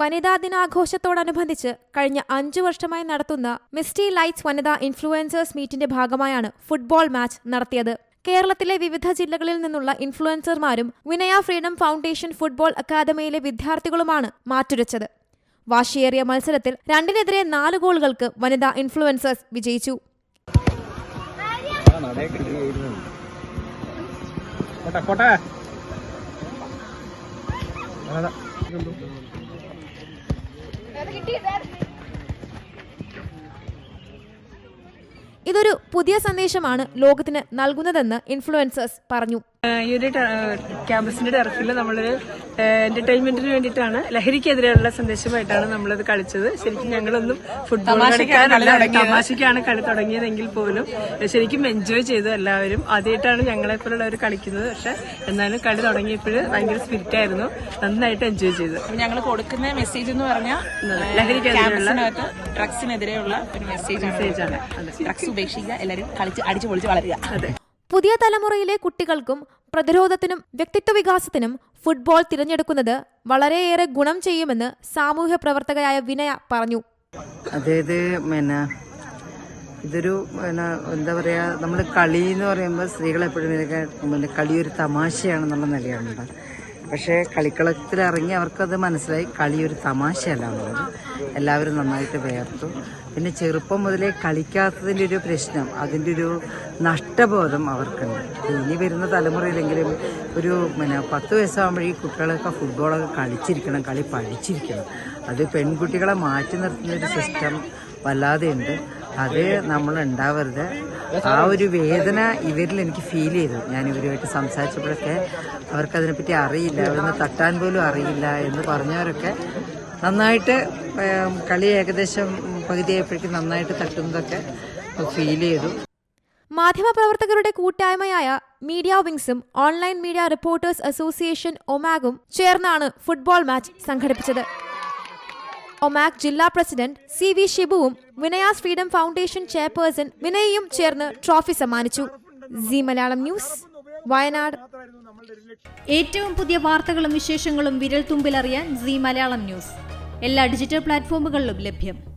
വനിതാ ദിനാഘോഷത്തോടനുബന്ധിച്ച് കഴിഞ്ഞ അഞ്ചു വർഷമായി നടത്തുന്ന മിസ്റ്റി ലൈറ്റ്സ് വനിതാ ഇൻഫ്ലുവൻസേഴ്സ് മീറ്റിന്റെ ഭാഗമായാണ് ഫുട്ബോൾ മാച്ച് നടത്തിയത്. കേരളത്തിലെ വിവിധ ജില്ലകളിൽ നിന്നുള്ള ഇൻഫ്ലുവൻസർമാരും വിനയ ഫ്രീഡം ഫൗണ്ടേഷൻ ഫുട്ബോൾ അക്കാദമിയിലെ വിദ്യാർത്ഥികളുമാണ് മാറ്റുരച്ചത്. വാശിയേറിയ മത്സരത്തിൽ രണ്ടിനെതിരെ നാല് ഗോളുകൾക്ക് വനിതാ ഇൻഫ്ലുവൻസേഴ്സ് വിജയിച്ചു. ഇതൊരു പുതിയ സന്ദേശമാണ് ലോകത്തിന് നൽകുന്നതെന്ന് ഇൻഫ്ലുവൻസേഴ്സ് പറഞ്ഞു. ഈ ഒരു ക്യാമ്പസിന്റെ ടർഫിൽ നമ്മളൊരു എന്റർടൈൻമെന്റിന് വേണ്ടിയിട്ടാണ് ലഹരിക്കെതിരെയുള്ള സന്ദേശമായിട്ടാണ് നമ്മളത് കളിച്ചത്. ശരിക്കും ഞങ്ങളൊന്നും ഫുട്ബോൾ കളിക്കാനല്ല തമാശയ്ക്കാണ് കളി തുടങ്ങിയതെങ്കിൽ പോലും ശരിക്കും എൻജോയ് ചെയ്തു എല്ലാവരും. ആദ്യമായിട്ടാണ് ഞങ്ങളെപ്പോലുള്ളവർ കളിക്കുന്നത്. പക്ഷെ എന്നാലും കളി തുടങ്ങിയപ്പോൾ ഭയങ്കര സ്പിരിറ്റ് ആയിരുന്നു. നന്നായിട്ട് എൻജോയ് ചെയ്തു. ഞങ്ങൾ കൊടുക്കുന്ന മെസ്സേജ് എന്ന് പറഞ്ഞാൽ ലഹരിക്കെതിരെയുള്ള ഡ്രഗ്സിനെതിരെയുള്ള ഒരു മെസ്സേജ് മെസ്സേജാണ് അതെ. ഡ്രഗ്സ് ഉപേക്ഷിക്കുക എല്ലാവരും കളിച്ച് അടിച്ചു പൊളിച്ച് വളരുക. അതെ. പുതിയ തലമുറയിലെ കുട്ടികൾക്കും പ്രതിരോധത്തിനും വ്യക്തിത്വ വികാസത്തിനും ഫുട്ബോൾ തിരഞ്ഞെടുക്കുന്നത് വളരെയേറെ ഗുണം ചെയ്യുമെന്ന് സാമൂഹ്യ പ്രവർത്തകയായ വിനയ പറഞ്ഞു. അതായത് പിന്നെ ഇതൊരു പിന്നെ എന്താ പറയുക നമ്മൾ കളി എന്ന് പറയുമ്പോൾ സ്ത്രീകൾ എപ്പോഴും കളി ഒരു തമാശയാണെന്നുള്ള നിലയാണുണ്ട് പക്ഷേ കളിക്കളത്തിൽ ഇറങ്ങി അവർക്കത് മനസ്സിലായി. കളി ഒരു തമാശയല്ല എന്നുള്ളത്. എല്ലാവരും നന്നായിട്ട് വേർത്തു. പിന്നെ ചെറുപ്പം മുതലേ കളിക്കാത്തതിന്റെ ഒരു പ്രശ്നം അതിന്റെ ഒരു നഷ്ടബോധം അവർക്കുണ്ട്. ഇനി വരുന്ന തലമുറയിലെങ്കിലും ഒരു പിന്നെ പത്ത് വയസ്സാകുമ്പോഴേ കുട്ടികളൊക്കെ ഫുട്ബോളൊക്കെ കളിച്ചിരിക്കണം കളി പഠിച്ചിരിക്കണം. അത് പെൺകുട്ടികളെ മാറ്റി നിർത്തുന്ന ഒരു സിസ്റ്റം വല്ലാതെയുണ്ട്. അത് നമ്മൾ ഉണ്ടാവരുത്. ആ ഒരു വേദന ഇവരിൽ എനിക്ക് ഫീൽ ചെയ്തു. ഞാൻ ഇവരുമായിട്ട് സംസാരിച്ചപ്പോഴൊക്കെ അവർക്കതിനെപ്പറ്റി അറിയില്ല. അവരൊന്ന് തട്ടാൻ പോലും അറിയില്ല എന്ന് പറഞ്ഞവരൊക്കെ നന്നായിട്ട് കളി ഏകദേശം പകുതിയായപ്പോഴേക്കും നന്നായിട്ട് തട്ടുന്നതൊക്കെ ഫീൽ ചെയ്തു. മാധ്യമപ്രവർത്തകരുടെ കൂട്ടായ്മയായ മീഡിയ വിങ്സും ഓൺലൈൻ മീഡിയ റിപ്പോർട്ടേഴ്സ് അസോസിയേഷൻ ഒമാഗും ചേർന്നാണ് ഫുട്ബോൾ മാച്ച് സംഘടിപ്പിച്ചത്. ഒമാക് ജില്ലാ പ്രസിഡന്റ് സി വി ഷിബുവും വിനയാസ് ഫ്രീഡം ഫൗണ്ടേഷൻ ചെയർപേഴ്സൺ വിനയയും ചേർന്ന് ട്രോഫി സമ്മാനിച്ചു. C Malayalam news Wayanad. ഏറ്റവും പുതിയ വാർത്തകളും വിശേഷങ്ങളും വിരൽ തുമ്പിലറിയാൻ സി മലയാളം ന്യൂസ്. എല്ലാ ഡിജിറ്റൽ പ്ലാറ്റ്ഫോമുകളിലും ലഭ്യം.